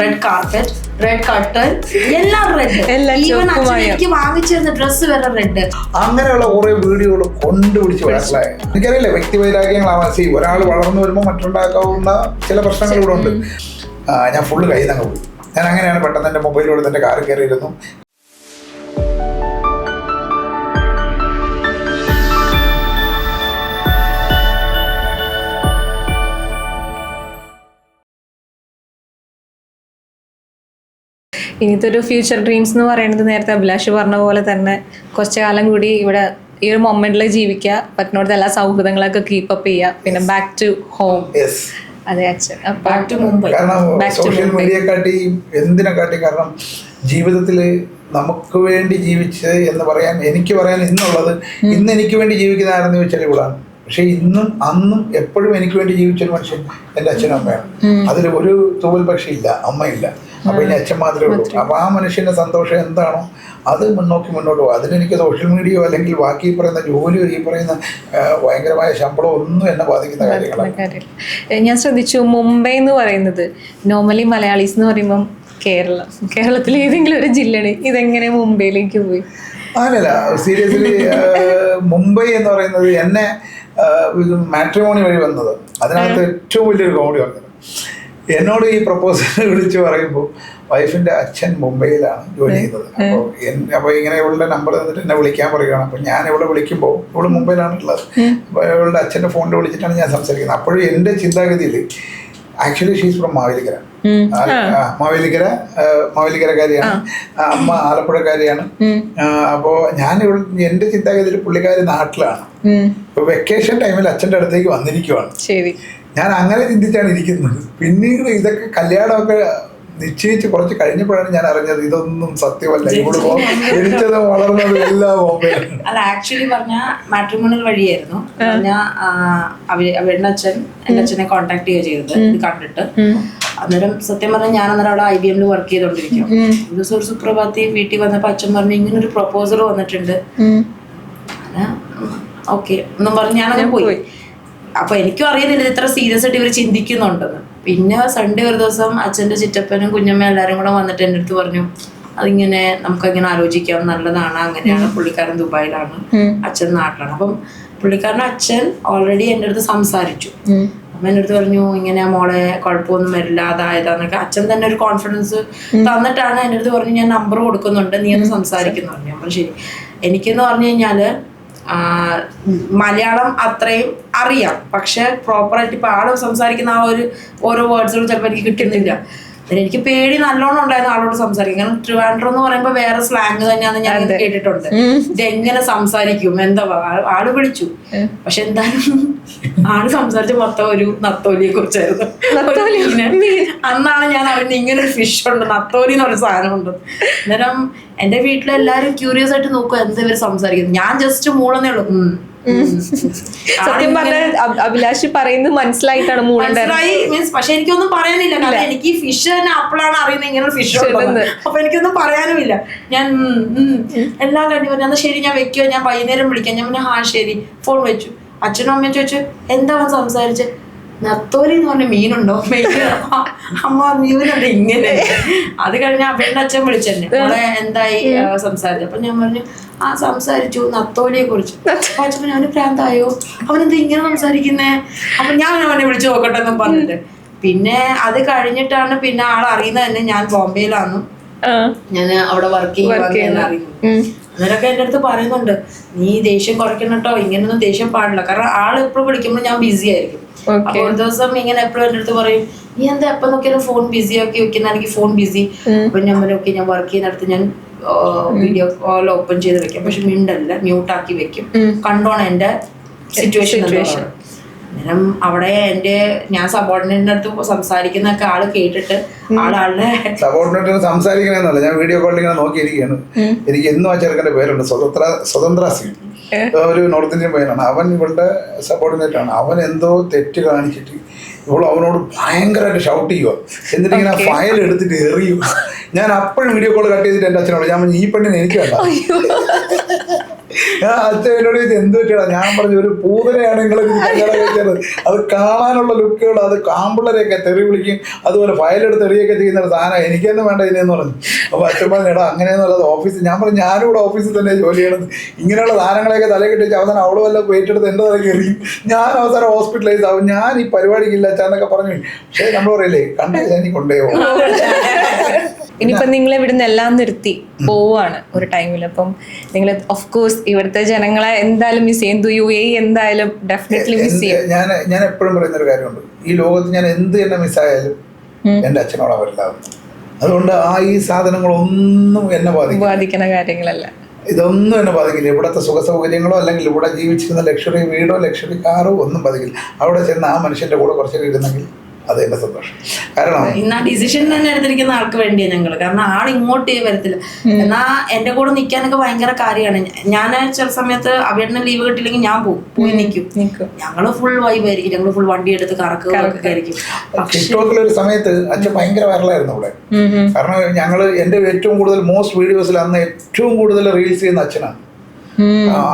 Red carpet red curtain എല്ലാം red even. എനിക്ക് വാങ്ങിച്ചിരുന്ന ഡ്രസ്സ് വരെ റെഡ് അങ്ങനെയുള്ള കുറെ വീഡിയോകൾ കൊണ്ടുപിടിച്ച് മനസ്സിലായി എനിക്കറിയില്ല വ്യക്തി വൈരാഗ്യങ്ങളാവാൻ സി ഒരാൾ വളർന്നു വരുമ്പോൾ മറ്റുണ്ടാക്കാവുന്ന ചില പ്രശ്നങ്ങൾ ഇവിടെ ഉണ്ട്. ഞാൻ ഫുള്ള് കയ്യിൽ നിന്ന് പോയി. ഞാൻ അങ്ങനെയാണ് പെട്ടെന്ന് എന്റെ മൊബൈലിലൂടെ എന്റെ കാറിൽ കയറിയിരുന്നു. ഇനിയത്തെ ഒരു ഫ്യൂച്ചർ ഡ്രീംസ് എന്ന് പറയുന്നത് നേരത്തെ അഭിലാഷ് പറഞ്ഞ പോലെ തന്നെ കുറച്ചു കാലം കൂടി ഇവിടെ ഈ ഒരു മൊമെന്റിൽ ജീവിക്കുക പറ്റുന്നിടത്ത് എല്ലാ സൗഹൃദങ്ങളൊക്കെ കീപ്പ് അപ്പ് ചെയ്യുക പിന്നെ ബാക്ക് ടു ഹോം അതെ അച്ഛൻ. അപ്പൊ ബാക്ക് ടു മുംബൈ കാരണം സോഷ്യൽ എന്തിനെക്കാട്ടി ജീവിതത്തിൽ നമുക്ക് വേണ്ടി ജീവിച്ച് എന്ന് പറയാൻ എനിക്ക് പറയാൻ ഇന്നുള്ളത് ഇന്ന് എനിക്ക് വേണ്ടി ജീവിക്കുന്ന ആരെന്ന് ചോദിച്ചാൽ ഇവളാണ് പക്ഷെ ഇന്നും അന്നും എപ്പോഴും എനിക്ക് വേണ്ടി ജീവിച്ചൊരു മനുഷ്യൻ എന്റെ അച്ഛനും അമ്മയാണ്. അതിൽ ഒരു തൂവൽ പക്ഷിയില്ല അമ്മയില്ല. അപ്പൊ ഇനി അച്ഛൻ മാത്രമേ ഉള്ളൂ. അപ്പൊ ആ മനുഷ്യന്റെ സന്തോഷം എന്താണോ അത് മുന്നോക്കി മുന്നോട്ട് പോകും. അതിനെനിക്ക് സോഷ്യൽ മീഡിയയോ അല്ലെങ്കിൽ ബാക്കി പറയുന്ന ജോലിയോ ഈ പറയുന്ന ഭയങ്കരമായ ശമ്പളം ഒന്നും എന്നെ ബാധിക്കുന്ന കാര്യങ്ങളാണ്. ഞാൻ ശ്രദ്ധിച്ചു. മുംബൈ എന്ന് പറയുന്നത് നോർമലി മലയാളീസ് എന്ന് പറയുമ്പം കേരളം കേരളത്തിൽ ഏതെങ്കിലും ഒരു ജില്ലയാണ്. ഇതെങ്ങനെ മുംബൈയിലേക്ക് പോയി? അല്ലല്ല സീരിയസ്ലി മുംബൈ എന്ന് പറയുന്നത് എന്നെ മാട്രിമോണി വഴി വന്നത്. അതിനകത്ത് ഏറ്റവും വലിയൊരു കോമഡി പറഞ്ഞത് എന്നോട് ഈ പ്രപ്പോസൽ വിളിച്ച് പറയുമ്പോൾ വൈഫിന്റെ അച്ഛൻ മുംബൈയിലാണ് ജോലി ചെയ്യുന്നത്. അപ്പോൾ അപ്പോൾ ഇങ്ങനെ ഇവളുടെ നമ്പർ തന്നിട്ട് എന്നെ വിളിക്കാൻ പറയുകയാണ് അപ്പോൾ ഞാൻ ഇവിടെ വിളിക്കുമ്പോൾ ഇവൾ മുംബൈയിലാണ് ഉള്ളത് അപ്പോൾ ഇവളുടെ അച്ഛന്റെ ഫോണിൽ വിളിച്ചിട്ടാണ് ഞാൻ സംസാരിക്കുന്നത്. അപ്പോഴും എന്റെ ചിന്താഗതിയിൽ actually she's from Mavelikara. Mavelikara മാവേലിക്കരക്കാരിയാണ്. അമ്മ ആലപ്പുഴക്കാരിയാണ്. അപ്പോൾ അപ്പോ ഞാൻ ഇവിടെ എന്റെ ചിന്താഗതിയിൽ പുള്ളിക്കാരി നാട്ടിലാണ്. വെക്കേഷൻ ടൈമിൽ അച്ഛന്റെ അടുത്തേക്ക് വന്നിരിക്കുവാണ്. ശരി. ഞാൻ അങ്ങനെ ചിന്തിച്ചാണ് ഇരിക്കുന്നത്. പിന്നീട് ഇതൊക്കെ കല്യാണമൊക്കെ നിശ്ചയിച്ച് കുറച്ച് കഴിഞ്ഞപ്പോഴാണ് ഞാൻ അറിഞ്ഞത് ഇതൊന്നും സത്യമല്ല. ഇവിടെ ജനിച്ചത് വളർന്നത് എല്ലാം അല്ല ആക്ച്വലി പറഞ്ഞ മാട്രിമോണിയൽ വഴിയായിരുന്നു. അവരുടെ അച്ഛൻ എന്റെ അച്ഛനെ കോൺടാക്ട് ചെയ്യുക ചെയ്തത്. ഇത് കണ്ടിട്ട്. അന്നേരം സത്യം പറഞ്ഞാൽ ഞാൻ അന്നേരം അവിടെ ഐ ബി എമ്മിൽ വർക്ക് ചെയ്തോണ്ടിരിക്കും ഒരു ദിവസം ഒരു സുപ്രഭാതി വീട്ടിൽ വന്നപ്പോ അച്ഛൻ പറഞ്ഞു ഇങ്ങനെ ഒരു പ്രൊപ്പോസൽ വന്നിട്ടുണ്ട്. ഓക്കെ എന്നും പറഞ്ഞ് ഞാനങ്ങനെ പോയി. അപ്പൊ എനിക്കും അറിയുന്നില്ല ഇത് ഇത്ര സീരിയസ് ആയിട്ട് ഇവർ ചിന്തിക്കുന്നുണ്ടെന്ന് പിന്നെ സൺഡേ ഒരു ദിവസം അച്ഛന്റെ ചിറ്റപ്പനും കുഞ്ഞമ്മ എല്ലാവരും കൂടെ വന്നിട്ട് എന്റെ അടുത്ത് പറഞ്ഞു അതിങ്ങനെ നമുക്കങ്ങനെ ആലോചിക്കാം. നല്ലതാണ്. അങ്ങനെയാണ് പുള്ളിക്കാരൻ ദുബായിലാണ്. അച്ഛൻ നാട്ടിലാണ്. അപ്പം പുള്ളിക്കാരന്റെ അച്ഛൻ ഓൾറെഡി എന്റെ അടുത്ത് സംസാരിച്ചു. അപ്പൊ എന്റെ അടുത്ത് പറഞ്ഞു ഇങ്ങനെ മോളെ കുഴപ്പമൊന്നും വരില്ല അതായതാന്നൊക്കെ. അച്ഛൻ തന്നെ ഒരു കോൺഫിഡൻസ് തന്നിട്ടാണ് എന്റെ അടുത്ത് പറഞ്ഞു ഞാൻ നമ്പർ കൊടുക്കുന്നുണ്ട്. നീ ഒന്ന് സംസാരിക്കുന്നു. പറഞ്ഞു. അപ്പം ശരി. എനിക്കെന്ന് പറഞ്ഞു കഴിഞ്ഞാൽ ആ, മലയാളം അത്രയും അറിയാം. പക്ഷെ പ്രോപ്പറായിട്ട് ഇപ്പൊ ആൾ സംസാരിക്കുന്ന ആ ഒരു ഓരോ വേർഡ്സുകളും ചിലപ്പോൾ എനിക്ക് കിട്ടുന്നില്ല. എനിക്ക് പേടി നല്ലോണം ഉണ്ടായിരുന്നു ആളോട് സംസാരിക്കും കാരണം ട്രിവാൻഡ്രം എന്ന് പറയുമ്പോൾ വേറെ സ്ലാങ് തന്നെയാന്ന് ഞാൻ കേട്ടിട്ടുണ്ട്. ഇതെങ്ങനെ സംസാരിക്കും? എന്താ ആൾ വിളിച്ചു. പക്ഷെ എന്തായാലും ആൾ സംസാരിച്ച മൊത്തം ഒരു നത്തോലിയെ കുറിച്ചായിരുന്നു. അന്നാണ് ഞാൻ അവന് ഇങ്ങനെ ഒരു ഫിഷ് ഉണ്ട് നത്തോലി എന്ന് പറഞ്ഞ സാധനം ഉണ്ട് അന്നേരം എന്റെ വീട്ടിലെല്ലാരും ക്യൂരിയസ് ആയിട്ട് നോക്കുക എന്താ ഇവർ സംസാരിക്കുന്നത്. ഞാൻ ജസ്റ്റ് മൂളന്നേ ഉള്ളൂ. സത്യം പറഞ്ഞ അഭിലാഷ് പറയുന്നത് മനസ്സിലായിട്ടാണ് മനസ്സിലായി. മീൻസ് പക്ഷെ എനിക്കൊന്നും പറയാനില്ല. കാരണം എനിക്ക് ഫിഷ് തന്നെ അപ്പോഴാണ് അറിയുന്നത് ഇങ്ങനെ ഫിഷ്. അപ്പൊ എനിക്കൊന്നും പറയാനുമില്ല. ഞാൻ എല്ലാം കണ്ടി. പറഞ്ഞു അന്ന് ശരി ഞാൻ വെക്കുവോ ഞാൻ വൈകുന്നേരം വിളിക്കാം. ഞാൻ പിന്നെ ഹാ ശരി. ഫോൺ വെച്ചു. അച്ഛനും അമ്മയും ചോദിച്ചു എന്താ അവൻ സംസാരിച്ച്? നത്തോലി എന്ന് പറഞ്ഞ മീനുണ്ടോ? അമ്മ മീനുണ്ട് ഇങ്ങനെ അത് കഴിഞ്ഞ അവരുടെ അച്ഛൻ വിളിച്ചെന്നെ. എന്തായി? ആ, സംസാരിച്ചു. അപ്പൊ ഞാൻ പറഞ്ഞു ആ സംസാരിച്ചു നത്തോലിയെ കുറിച്ച്. പറഞ്ഞു അവന് ഭ്രാന്തായോ? അവനെന്താ ഇങ്ങനെ സംസാരിക്കുന്നേ? അപ്പൊ ഞാൻ അവനെ വിളിച്ചു നോക്കട്ടെ എന്നും പറഞ്ഞിട്ട്. പിന്നെ അത് കഴിഞ്ഞിട്ടാണ് പിന്നെ ആൾ അറിയുന്നത് തന്നെ ഞാൻ ബോംബെയിലാണെന്നും. ഞാൻ അവിടെ വർക്ക് ചെയ്യുവാന്ന് അറിയുന്നു. എന്റെ അന്നേരമൊക്കെ എന്റെ അടുത്ത് പറയുന്നുണ്ട് നീ ദേഷ്യം കുറയ്ക്കണം കേട്ടോ ഇങ്ങനൊന്നും ദേഷ്യം പാടില്ല. കാരണം ആൾ എപ്പോഴും വിളിക്കുമ്പോൾ ഞാൻ ബിസി ആയിരിക്കും. അപ്പൊ ഒരു ദിവസം ഇങ്ങനെ എപ്പോഴും എന്റെ അടുത്ത് പറയും നീ എന്താ എപ്പം നോക്കിയാലും ഫോൺ ബിസി ആക്കി വെക്കുന്ന? എനിക്ക് ഫോൺ ബിസി അപ്പൊ ഞാൻ പറഞ്ഞു ഓക്കെ ഞാൻ വർക്ക് ചെയ്യുന്നിടത്ത് ഞാൻ വീഡിയോ കോൾ ഓപ്പൺ ചെയ്ത് വെക്കും. പക്ഷെ മിണ്ടല്ല മ്യൂട്ടാക്കി വെക്കും. കണ്ടോണം എന്റെ സിറ്റുവേഷൻ അന്നേരം അവിടെ എന്റെ ഞാൻ സബോർഡിനേറ്റിന്റെ അടുത്ത് സംസാരിക്കുന്നൊക്കെ ആൾ കേട്ടിട്ട് ആളാളുടെ സബോർഡിനേറ്റ് സംസാരിക്കണമെന്നല്ല ഞാൻ വീഡിയോ കോളിൽ ഇങ്ങനെ നോക്കിയിരിക്കുകയാണ്. എനിക്ക് എന്നും ആ ചെറുക്കന്റെ പേരുണ്ട്. സ്വതന്ത്ര സ്വതന്ത്ര സിംഗ് ഒരു നോർത്ത് ഇന്ത്യൻ പയ്യനാണ് അവൻ ഇവളുടെ സബോർഡിനേറ്റ് ആണ്. അവൻ എന്തോ തെറ്റ് കാണിച്ചിട്ട് ഇവൾ അവനോട് ഭയങ്കരമായിട്ട് ഷൗട്ട് ചെയ്യുക എന്നിട്ട് ഇങ്ങനെ ഫയൽ എടുത്തിട്ട് എറിയും. ഞാൻ അപ്പോഴും വീഡിയോ കോൾ കട്ട് ചെയ്തിട്ട് എന്റെ അച്ഛനോട് ഞാൻ ഈ പെണ്ണിനെ എനിക്ക് വേണ്ട. ഞാൻ അച്ഛൻ എന്നോട് ചോദിച്ചു എന്ത് പറ്റിയടാ? ഞാൻ പറഞ്ഞു ഒരു പൂതനെയാണ് നിങ്ങൾ കല്യാണം കഴിച്ചത്. അത് കാണാനുള്ള ലുക്കുകൾ അത് കാമ്പിള്ളരെയൊക്കെ തെറി വിളിക്കും. അതുപോലെ ഫയലെടുത്ത് എറിയൊക്കെ ചെയ്യുന്ന ഒരു സാധനം എനിക്കൊന്നും വേണ്ട ഇതിനെന്ന് പറഞ്ഞു. അപ്പോൾ അച്ഛൻ പറഞ്ഞു എടാ അങ്ങനെയെന്നുള്ളത് ഓഫീസിൽ ഞാൻ പറഞ്ഞു ഞാനും ഇവിടെ ഓഫീസിൽ തന്നെ ജോലി ചെയ്യണത്. ഇങ്ങനെയുള്ള സാധനങ്ങളെയൊക്കെ തലയിൽ കെട്ടിച്ച് അവസാനം അവളും വല്ല എടുത്ത് എന്റെ തലയ്ക്ക് എറിയും. ഞാൻ അവസാനം ഹോസ്പിറ്റലൈസ് ആവും. ഞാൻ ഈ പരിപാടിക്കില്ല അച്ഛനൊക്കെ പറഞ്ഞു. പക്ഷേ നമ്മൾ പറയില്ലേ കണ്ടേ ഞാൻ കൊണ്ടേ പോകും ഇനിയിപ്പം നിങ്ങൾ ഇവിടുന്ന് എല്ലാം നിർത്തി പോവാണ് ഒരു ടൈമിൽ അപ്പം നിങ്ങൾ ഓഫ് കോഴ്സ് ഇവിടുത്തെ ജനങ്ങളെ എന്തായാലും മിസ് ചെയ്യും. യു എ എന്തായാലും ഡെഫിനറ്റ്ലി മിസ് ചെയ്യും. ഞാൻ ഞാൻ എപ്പോഴും പറയുന്ന ഒരു കാര്യമുണ്ട്. ഈ ലോകത്ത് ഞാൻ എന്ത് തന്നെ മിസ്സായാലും എന്റെ അച്ഛനോടാണ് വരില്ലാതെ അതുകൊണ്ട് ആ ഈ സാധനങ്ങളൊന്നും എന്നെ ബാധിക്കും ബാധിക്കുന്ന കാര്യങ്ങളല്ല. ഇതൊന്നും എന്നെ ബാധിക്കില്ല. ഇവിടുത്തെ സുഖ സൗകര്യങ്ങളോ അല്ലെങ്കിൽ ഇവിടെ ജീവിച്ചിരുന്ന ലക്ഷറി വീടോ ലക്ഷറി കാറോ ഒന്നും ബാധിക്കില്ല. അവിടെ ചെന്ന് ആ മനുഷ്യന്റെ കൂടെ കുറച്ചൊക്കെ ഇരുന്നെങ്കിൽ അത് എന്റെ സന്തോഷം. കാരണം ഇന്ന് ആ ഡിസിഷൻ തന്നെ എടുത്തിരിക്കുന്ന ആൾക്ക് വേണ്ടിയാണ് ഞങ്ങൾ കാരണം ആൾ ഇങ്ങോട്ട് വരത്തില്ല. എന്നാ എന്റെ കൂടെ നിൽക്കാനൊക്കെ ഭയങ്കര കാര്യമാണ്. ഞാൻ ചില സമയത്ത് അവിടുന്ന് ലീവ് കിട്ടില്ലെങ്കിൽ ഞാൻ പോകും പോയി നിൽക്കും നിൽക്കും ഞങ്ങൾ ഫുൾ വൈബായിരിക്കും ഞങ്ങൾ ഫുൾ വണ്ടി എടുത്ത് കറക്കുക ആയിരിക്കും. ടിക്ടോക്കിൽ ഒരു സമയത്ത് അച്ഛൻ ഭയങ്കര വരലായിരുന്നു ഇവിടെ കാരണം ഞങ്ങൾ എന്റെ ഏറ്റവും കൂടുതൽ മോസ്റ്റ് വീഡിയോസിൽ അന്ന് ഏറ്റവും കൂടുതൽ റീൽസ് ചെയ്യുന്ന അച്ഛനാണ്.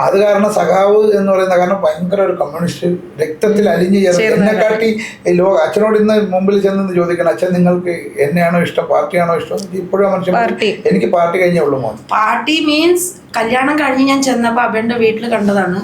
അത് കാരണം സഖാവ് എന്ന് പറയുന്ന കാരണം ഭയങ്കര ഒരു കമ്മ്യൂണിസ്റ്റ് രക്തത്തിൽ അലിഞ്ഞു ചേർന്ന്. എന്നെക്കാട്ടി ലോക അച്ഛനോട് ഇന്ന് മുമ്പിൽ ചെന്ന് ചോദിക്കണം അച്ഛൻ നിങ്ങൾക്ക് എന്നെയാണോ ഇഷ്ടം? പാർട്ടിയാണോ ഇഷ്ടം? ഇപ്പോഴും മനുഷ്യൻ പാർട്ടി. എനിക്ക് പാർട്ടി കഴിഞ്ഞേ ഉള്ളൂ മോൻ. പാർട്ടി മീൻസ് കല്യാണം കഴിഞ്ഞ് ഞാൻ ചെന്നപ്പോ അവന്റെ വീട്ടിൽ കണ്ടതാണ്.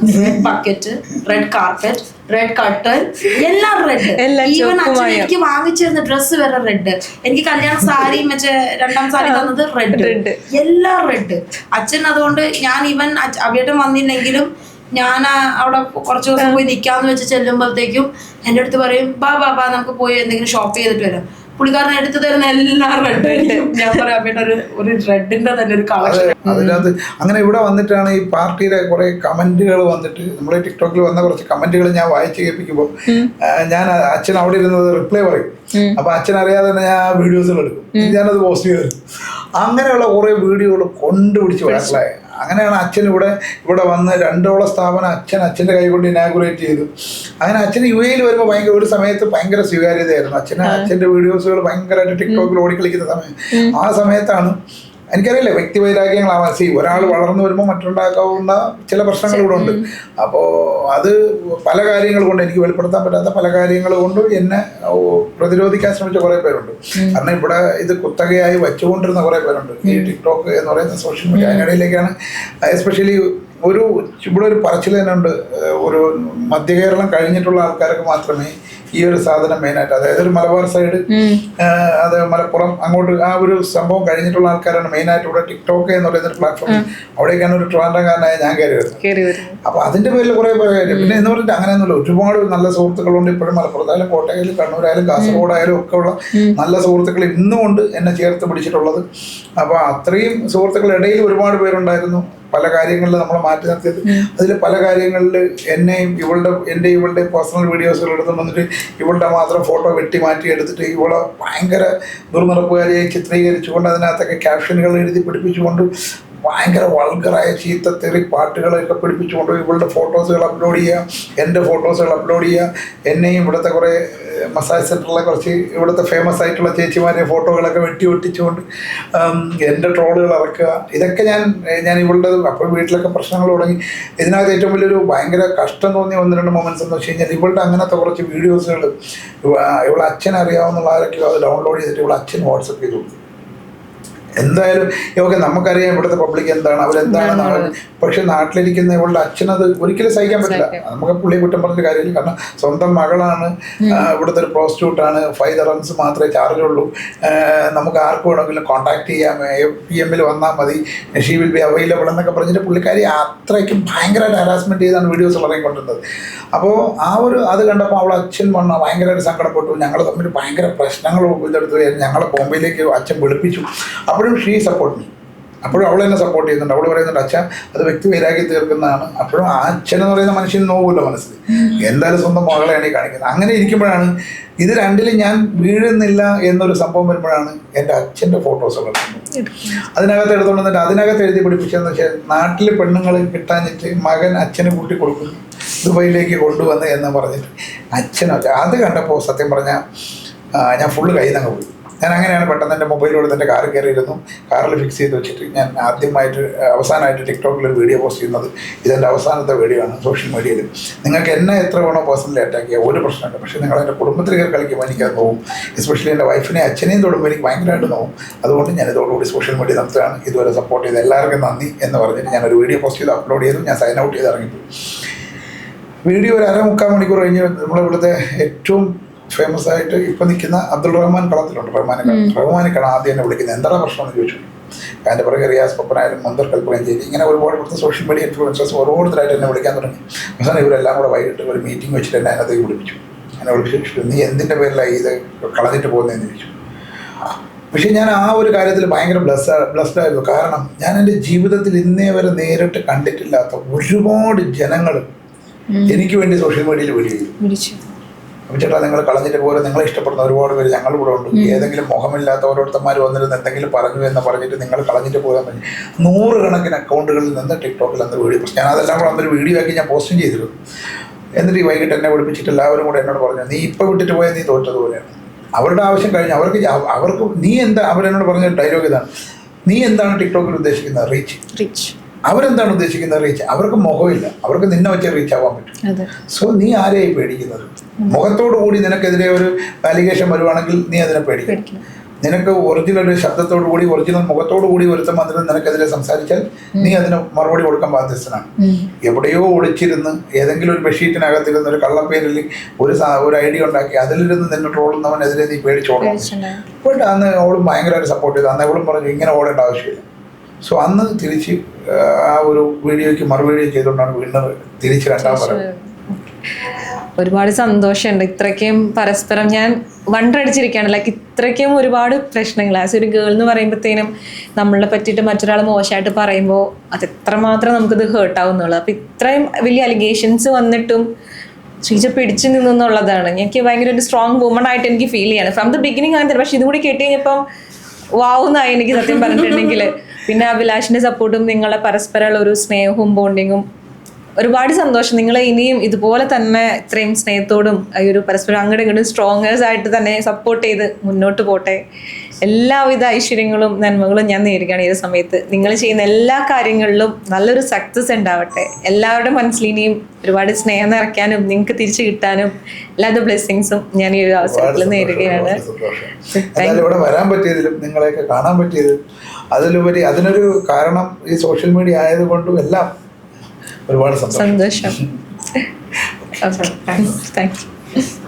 Bucket red carpet red curtain എല്ലാം റെഡ് ഈവൻ അച്ഛൻ. എനിക്ക് വാങ്ങിച്ചിരുന്ന ഡ്രസ്സ് വരെ റെഡ് എനിക്ക് കല്യാണ സാരി മറ്റേ രണ്ടാം സാരി തന്നത് റെഡ് റെഡ് എല്ലാം റെഡ് അച്ഛൻ അതുകൊണ്ട് ഞാൻ ഈവൻ അവിടെ വന്നില്ലെങ്കിലും ഞാൻ അവിടെ കുറച്ച് ദിവസം പോയി നിൽക്കാന്ന് വെച്ച് ചെല്ലുമ്പോഴത്തേക്കും എന്റെ അടുത്ത് പറയും ബാ ബാ ബാ നമുക്ക് പോയി എന്തെങ്കിലും ഷോപ്പ് ചെയ്തിട്ട് വരാം. പുള്ളിക്കാരൻ എടുത്തു തരുന്ന എല്ലാ ഞാൻ പറയാം അവിയേട്ടൻ ഒരു ഒരു റെഡിന്റെ തന്നെ ഒരു കളക്ഷൻ അതിനകത്ത് അങ്ങനെ ഇവിടെ വന്നിട്ടാണ് ഈ പാർട്ടിയുടെ കുറെ കമന്റുകൾ വന്നിട്ട്. നമ്മുടെ ടിക്ടോക്കിൽ വന്ന കുറച്ച് കമന്റുകൾ ഞാൻ വായിച്ചു കേൾപ്പിക്കുമ്പോൾ ഞാൻ അച്ഛൻ അവിടെ ഇരുന്നത് റിപ്ലൈ പറയും. അപ്പൊ അച്ഛൻ അറിയാതെ തന്നെ ഞാൻ വീഡിയോസുകൾ എടുക്കും. ഞാനത് പോസ്റ്റ് ചെയ്തു അങ്ങനെയുള്ള കുറെ വീഡിയോകൾ കൊണ്ടുപിടിച്ച്. വൈറലായി. അങ്ങനെയാണ് അച്ഛൻ ഇവിടെ ഇവിടെ വന്ന് രണ്ടോളം സ്ഥാപനം അച്ഛൻ അച്ഛന്റെ കൈ കൊണ്ട് ഇനാഗുറേറ്റ് ചെയ്തു. അങ്ങനെ അച്ഛൻ യു എയിൽ വരുമ്പോൾ ഭയങ്കര ഒരു സമയത്ത് ഭയങ്കര സ്വീകാര്യതയായിരുന്നു. അച്ഛന് അച്ഛന്റെ വീഡിയോസുകൾ ഭയങ്കരമായിട്ട് ടിക്ടോക്കിൽ ഓടിക്കളിക്കുന്ന സമയം. ആ സമയത്താണ് എനിക്കറിയില്ല വ്യക്തി വൈരാഗ്യങ്ങളാവാൻ സി ഒരാൾ വളർന്നു വരുമ്പോൾ മറ്റുണ്ടാക്കാവുന്ന ചില പ്രശ്നങ്ങൾ ഇവിടെ ഉണ്ട്. അപ്പോൾ അത് പല കാര്യങ്ങൾ കൊണ്ട് എനിക്ക് വെളിപ്പെടുത്താൻ പറ്റാത്ത പല കാര്യങ്ങൾ കൊണ്ട് എന്നെ പ്രതിരോധിക്കാൻ ശ്രമിച്ച കുറേ പേരുണ്ട്. കാരണം ഇവിടെ ഇത് കുത്തകയായി വച്ചുകൊണ്ടിരുന്ന കുറേ പേരുണ്ട്. ഈ ടിക്ടോക്ക് എന്ന് പറയുന്ന സോഷ്യൽ മീഡിയ അതിനിടയിലേക്കാണ്. എസ്പെഷ്യലി ഒരു ഇവിടെ ഒരു പറച്ചിൽ തന്നെ ഉണ്ട് ഒരു മധ്യ കേരളം കഴിഞ്ഞിട്ടുള്ള ആൾക്കാർക്ക് മാത്രമേ ഈ ഒരു സാധനം മെയിനായിട്ട് അതായത് ഒരു മലബാർ സൈഡ് അത് മലപ്പുറം അങ്ങോട്ട് ആ ഒരു സംഭവം കഴിഞ്ഞിട്ടുള്ള ആൾക്കാരാണ് മെയിനായിട്ട് ഇവിടെ ടിക്ടോക്ക് എന്ന് പറയുന്ന ഒരു പ്ലാറ്റ്ഫോം അവിടേക്കാണ് ഒരു ട്രിവാൻഡ്രംകാരനായ ഞാൻ കയറി വരുന്നത്. അപ്പൊ അതിന്റെ പേരിൽ കുറെ പിന്നെ എന്ന് പറഞ്ഞിട്ട് അങ്ങനെയൊന്നുമില്ല. ഒരുപാട് നല്ല സുഹൃത്തുക്കളുണ്ട് ഇപ്പോഴും മലപ്പുറത്തായാലും കോട്ടയായാലും കണ്ണൂരായാലും കാസർഗോഡായാലും ഒക്കെ ഉള്ള നല്ല സുഹൃത്തുക്കൾ ഇന്നും ഉണ്ട് എന്നെ ചേർത്ത് പിടിച്ചിട്ടുള്ളത്. അപ്പൊ അത്രയും സുഹൃത്തുക്കളുടെ ഇടയിൽ ഒരുപാട് പേരുണ്ടായിരുന്നു. പല കാര്യങ്ങളിൽ നമ്മളെ മാറ്റി നിർത്തിയത്. അതിൽ പല കാര്യങ്ങളിൽ എന്നെയും ഇവളുടെ എന്റെ ഇവളുടെ പേഴ്സണൽ വീഡിയോസുകൾ എടുത്തു വന്നിട്ട് ഇവളുടെ മാത്രം ഫോട്ടോ വെട്ടി മാറ്റി എടുത്തിട്ട് ഇവളെ ഭയങ്കര ദുർനിറപ്പുകാരിയായി ചിത്രീകരിച്ചുകൊണ്ട് അതിനകത്തൊക്കെ ക്യാപ്ഷനുകൾ എഴുതി പിടിപ്പിച്ചുകൊണ്ട് ഭയങ്കര വൾഗറായ ചീത്ത തെറി പാട്ടുകളൊക്കെ പിടിപ്പിച്ചുകൊണ്ട് ഇവളുടെ ഫോട്ടോസുകൾ അപ്ലോഡ് ചെയ്യുക എന്റെ ഫോട്ടോസുകൾ അപ്ലോഡ് ചെയ്യുക എന്നെയും ഇവിടുത്തെ കുറേ മസാജ് സെന്ററിലെ കുറച്ച് ഇവിടുത്തെ ഫേമസ് ആയിട്ടുള്ള ചേച്ചിമാരെ ഫോട്ടോകളൊക്കെ വെട്ടി ഒട്ടിച്ചുകൊണ്ട് എന്റെ ട്രോളുകൾ ഇറക്കുക ഇതൊക്കെ ഞാൻ ഞാൻ ഇവളുടെ അപ്പോൾ വീട്ടിലൊക്കെ പ്രശ്നങ്ങൾ തുടങ്ങി. ഇതിനകത്ത് ഏറ്റവും വലിയൊരു ഭയങ്കര കഷ്ടം തോന്നിയ ഒന്ന് രണ്ട് മൊമെന്റ്സ് എന്ന് വെച്ച് കഴിഞ്ഞാൽ ഇവളുടെ അങ്ങനത്തെ കുറച്ച് വീഡിയോസുകൾ ഇവളെ അച്ഛൻ അറിയാവുന്ന ആരൊക്കെയോ അത് ഡൗൺലോഡ് ചെയ്തിട്ട് ഇവളെ അച്ഛൻ വാട്സപ്പ് ചെയ്തു കൊടുത്തു. എന്തായാലും ഓക്കെ നമുക്കറിയാം ഇവിടുത്തെ പബ്ലിക് എന്താണ് അവരെന്താണ് പക്ഷെ നാട്ടിലിരിക്കുന്ന ഇവളുടെ അച്ഛനത് ഒരിക്കലും സഹിക്കാൻ പറ്റില്ല. നമുക്ക് പുള്ളിയെ കുറ്റം പറഞ്ഞ കാര്യമില്ല. കാരണം സ്വന്തം മകളാണ് ഇവിടുത്തെ ഒരു പ്രോസ്റ്റിറ്റ്യൂട്ടാണ് ഫൈവ് റൺസ് മാത്രമേ ചാർജ് ഉള്ളൂ. നമുക്ക് ആർക്ക് വേണമെങ്കിലും കോൺടാക്ട് ചെയ്യാം. പി എമ്മിൽ വന്നാൽ മതി. ഷീ വിൽ ബി അവൈലബിൾ എന്നൊക്കെ പറഞ്ഞിട്ട് പുള്ളിക്കാരി അത്രയ്ക്കും ഭയങ്കരമായിട്ട് ഹരാസ്മെന്റ് ചെയ്താണ് വീഡിയോസ് ഇറങ്ങിക്കൊണ്ടിരുന്നത്. അപ്പോൾ ആ ഒരു അത് കണ്ടപ്പോൾ അവളെ അച്ഛൻ വന്ന ഭയങ്കരമായിട്ട് സങ്കടപ്പെട്ടു. ഞങ്ങൾ തമ്മിൽ ഭയങ്കര പ്രശ്നങ്ങൾ ഇതെടുത്തു ഞങ്ങളെ ബോംബെയിലേക്ക് അച്ഛൻ വിളിപ്പിച്ചു. അപ്പോഴും ഷീ സപ്പോർട്ട് മീ അപ്പോഴും അവൾ എന്നെ സപ്പോർട്ട് ചെയ്യുന്നുണ്ട്. അവൾ പറയുന്നുണ്ട് അച്ഛൻ അത് വ്യക്തി വൈരാഗ്യം തീർക്കുന്നതാണ്. അപ്പോഴും ആ അച്ഛൻ എന്ന് പറയുന്ന മനുഷ്യൻ നോവില്ല മനസ്സിൽ. എന്തായാലും സ്വന്തം മകളെയാണ് ഈ കാണിക്കുന്നത്. അങ്ങനെ ഇരിക്കുമ്പോഴാണ് ഇത് രണ്ടിലും ഞാൻ വീഴുന്നില്ല എന്നൊരു സംഭവം വരുമ്പോഴാണ് എന്റെ അച്ഛന്റെ ഫോട്ടോസ് ഉള്ളത് അതിനകത്ത് എടുത്തുകൊണ്ട് വന്നിട്ട് അതിനകത്ത് എഴുതി പിടിപ്പിച്ചതെന്ന് വെച്ചാൽ നാട്ടിലെ പെണ്ണുങ്ങൾ കിട്ടാഞ്ഞിട്ട് മകൻ അച്ഛന് കൂട്ടി കൊടുക്കുന്നു. ദുബൈയിലേക്ക് കൊണ്ടുവന്ന് എന്ന് പറഞ്ഞിട്ട് അച്ഛനും അത് കണ്ടപ്പോൾ സത്യം പറഞ്ഞാൽ ഞാൻ ഫുള്ള് കയ്യിൽ നിന്ന് പോയി. ഞാൻ അങ്ങനെയാണ് പെട്ടെന്ന് എന്റെ മൊബൈലിലൂടെ എന്റെ കാറിൽ കയറിയിരുന്നു. കാറിൽ ഫിക്സ് ചെയ്ത് വെച്ചിട്ട് ഞാൻ ആദ്യമായിട്ട് അവസാനമായിട്ട് ടിക്ടോക്കിൽ ഒരു വീഡിയോ പോസ്റ്റ് ചെയ്യുന്നത് ഇതെന്റെ അവസാനത്തെ വീഡിയോ ആണ് സോഷ്യൽ മീഡിയയിൽ നിങ്ങൾക്ക് എന്നെ എത്ര വേണോ പേഴ്സണലി അറ്റാക്ക് ചെയ്യാം ഒരു പ്രശ്നമുണ്ട് പക്ഷേ നിങ്ങൾ എന്റെ കുടുംബത്തിൽ കയറി കളിക്കുമ്പോൾ എനിക്കത് നോവും. എസ്പെഷ്യലി എന്റെ വൈഫിനെ അച്ഛനെയും തൊടുമ്പോൾ എനിക്ക് ഭയങ്കരമായിട്ട് നോവും. അതുകൊണ്ട് ഞാൻ ഇതോടുകൂടി സോഷ്യൽ മീഡിയ നടത്തുകയാണ്. ഇതുവരെ സപ്പോർട്ട് ചെയ്ത് എല്ലാവർക്കും നന്ദി എന്ന് പറഞ്ഞിട്ട് ഞാനൊരു വീഡിയോ പോസ്റ്റ് ചെയ്ത് അപ്ലോഡ് ചെയ്തു. ഞാൻ സൈൻ ഔട്ട് ചെയ്ത് ഇറങ്ങിപ്പോയി. വീഡിയോ ഒരു അര മുക്കാൽ മണിക്കൂർ കഴിഞ്ഞ് നമ്മളിവിടുത്തെ ഏറ്റവും ഫേമസ് ആയിട്ട് ഇപ്പൊ നിൽക്കുന്ന അബ്ദുൾ റഹ്മാൻ കളത്തിലുണ്ട് റഹ്മാനെ റഹ്മാനിക്കാണ് ആദ്യം എന്നെ വിളിക്കുന്നത് എന്താണ് പ്രശ്നം എന്ന് ചോദിച്ചു. അതിന്റെ പുറകെ റിയാസ് പപ്പനായാലും മുന്തർ കൽപ്പനഞ്ചേരി ഇങ്ങനെ ഒരുപാട് ഇവിടുത്തെ സോഷ്യൽ മീഡിയ ഇൻഫ്ലുവൻസേഴ്സ് ഓരോരുത്തരായിട്ട് എന്നെ വിളിക്കാൻ തുടങ്ങി. അവസാനം ഇവരെല്ലാം കൂടെ വൈകിട്ട് ഒരു മീറ്റിംഗ് വെച്ചിട്ട് എന്നെ അതിനകത്തേക്ക് വിളിപ്പിച്ചു. എന്നെ വിളിപ്പിച്ചു നീ എന്തിന്റെ പേരിലായി ഇത് കളഞ്ഞിട്ട് പോകുന്നതെന്ന് ചോദിച്ചു. പക്ഷെ ഞാൻ ആ ഒരു കാര്യത്തിൽ ഭയങ്കര ബ്ലസ് ബ്ലസ്ഡ് ആയിരുന്നു. കാരണം ഞാൻ എന്റെ ജീവിതത്തിൽ ഇന്നേ വരെ നേരിട്ട് കണ്ടിട്ടില്ലാത്ത ഒരുപാട് ജനങ്ങൾ എനിക്ക് വേണ്ടി സോഷ്യൽ മീഡിയയിൽ വിളി വിളിച്ചു. ചേട്ടാ നിങ്ങൾ കളഞ്ഞിട്ട് പോലെ നിങ്ങളെ ഇഷ്ടപ്പെടുന്ന ഒരുപാട് പേര് ഞങ്ങളുടെ കൂടെ ഉണ്ട്. ഏതെങ്കിലും മുഖമില്ലാത്ത ഓരോരുത്തന്മാർ വന്നിരുന്ന് എന്തെങ്കിലും പറഞ്ഞു എന്ന് പറഞ്ഞിട്ട് നിങ്ങൾ കളഞ്ഞിട്ട് പോകാൻ പറ്റി നൂറുകണക്കിന് അക്കൗണ്ടുകളിൽ നിന്ന് ടിക്ടോക്കിൽ അന്ന് വീഡിയോ ഞാൻ അതെല്ലാം കൂടെ അന്നൊരു വീഡിയോ ആക്കി ഞാൻ പോസ്റ്റും ചെയ്തിരുന്നു. എന്നിട്ട് ഈ വൈകിട്ട് എന്നെ വിളിപ്പിച്ചിട്ട് എല്ലാവരും കൂടെ എന്നോട് പറഞ്ഞു നീ ഇപ്പോൾ വിട്ടിട്ട് പോയാൽ നീ തോറ്റതുപോലെയാണ് അവരുടെ ആവശ്യം കഴിഞ്ഞ് അവർക്ക് അവർക്ക് നീ എന്താ അവരെന്നോട് പറഞ്ഞ ഡയലോഗ് ഇതാണ്. നീ എന്താണ് ടിക്ടോക്കിൽ ഉദ്ദേശിക്കുന്നത്? റീച്ച് റിച്ച് അവരെന്താണ് ഉദ്ദേശിക്കുന്നത്? റീച്ച് അവർക്ക് മുഖമില്ല. അവർക്ക് നിന്നെ വെച്ച് റീച്ച് ആവാൻ പറ്റും. സോ നീ ആരെയായി പേടിക്കുന്നത്? മുഖത്തോടു കൂടി നിനക്കെതിരെ ഒരു വാലിഗേഷൻ വരുവാണെങ്കിൽ നീ അതിനെ പേടിക്കും പേടിക്കണം. നിനക്ക് ഒറിജിനൽ ഒരു ശബ്ദത്തോടു കൂടി ഒറിജിനൽ മുഖത്തോടു കൂടി ഒരുത്തം വന്നിട്ട് നിനക്കെതിരെ സംസാരിച്ചാൽ നീ അതിന് മറുപടി കൊടുക്കാൻ ബാധ്യസ്ഥനാണ്. എവിടെയോ ഒളിച്ചിരുന്ന് ഏതെങ്കിലും ഒരു ബെഡ്ഷീറ്റിനകത്തിരുന്ന് ഒരു കള്ളപ്പേരിൽ ഒരു ഒരു ഐഡിയ ഉണ്ടാക്കി അതിലിരുന്ന് നിന്നെ ട്രോളുന്നവനെതിരെ നീ പേടിച്ചോളും. ബട്ട് അന്ന് അവളും ഭയങ്കരമായിട്ട് സപ്പോർട്ട് ചെയ്തു. അന്ന് അവളും പറഞ്ഞു ഇങ്ങനെ ഓടേണ്ട ആവശ്യമില്ല. സോ അന്ന് തിരിച്ച് ആ, ഒരു വീഡിയോയ്ക്ക് മറുവീഡിയോ ചെയ്തുകൊണ്ടാണ് വീണ്ടും തിരിച്ച് രണ്ടാം പറയുന്നത് ഒരുപാട് സന്തോഷമുണ്ട്. ഇത്രയ്ക്കും പരസ്പരം ഞാൻ വണ്ടടിച്ചിരിക്കുകയാണ്. ലൈക്ക് ഇത്രയ്ക്കും ഒരുപാട് പ്രശ്നങ്ങൾ. ആസ് ഒരു ഗേൾ എന്ന് പറയുമ്പോഴത്തേനും നമ്മളെ പറ്റിയിട്ട് മറ്റൊരാൾ മോശമായിട്ട് പറയുമ്പോൾ അത് എത്രമാത്രം നമുക്കിത് ഹേർട്ട് ആവുന്നുള്ളൂ. അപ്പം ഇത്രയും വലിയ അലിഗേഷൻസ് വന്നിട്ടും ശ്രീജ പിടിച്ചു നിന്നു എന്നുള്ളതാണ് എനിക്ക് ഭയങ്കര ഒരു സ്ട്രോങ് വുമൺ ആയിട്ട് എനിക്ക് ഫീൽ ചെയ്യാണ്. ഫ്രം ദ ബിഗിനിങ് അങ്ങനെ പക്ഷെ ഇതും കൂടി കേട്ട് കഴിഞ്ഞപ്പം വാവുന്നായി എനിക്ക് സത്യം പറഞ്ഞിട്ടുണ്ടെങ്കിൽ പിന്നെ അഭിലാഷിന്റെ സപ്പോർട്ടും നിങ്ങളെ പരസ്പരമുള്ള ഒരു സ്നേഹവും ബോണ്ടിങ്ങും ഒരുപാട് സന്തോഷം. നിങ്ങൾ ഇനിയും ഇതുപോലെ തന്നെ ഇത്രയും സ്നേഹത്തോടും ഈ ഒരു പരസ്പരം അങ്ങോട്ടും ഇങ്ങോട്ടും സ്ട്രോങ്ങേഴ്സ് ആയിട്ട് തന്നെ സപ്പോർട്ട് ചെയ്ത് മുന്നോട്ട് പോട്ടെ. എല്ലാവിധ ഐശ്വര്യങ്ങളും നന്മകളും ഞാൻ നേരുകയാണ് ഈ സമയത്ത്. നിങ്ങൾ ചെയ്യുന്ന എല്ലാ കാര്യങ്ങളിലും നല്ലൊരു സക്സസ് ഉണ്ടാവട്ടെ. എല്ലാവരുടെ മനസ്സിലിനെയും ഒരുപാട് സ്നേഹം നിറയ്ക്കാനും നിങ്ങൾക്ക് തിരിച്ചു കിട്ടാനും എല്ലാവിധ ബ്ലെസ്സിങ്സും ഞാൻ ഈ ഒരു അവസരത്തിൽ നേരിടുകയാണ് നേരുകയാണ്. ഇവിടെ വരാൻ പറ്റിയതിലും നിങ്ങളെയൊക്കെ കാണാൻ പറ്റിയതിലും അതിലുപരി അതിനൊരു കാരണം ഈ സോഷ്യൽ മീഡിയ ആയതുകൊണ്ടും എല്ലാം ഒരുപാട് സന്തോഷം. സന്തോഷം. Thank you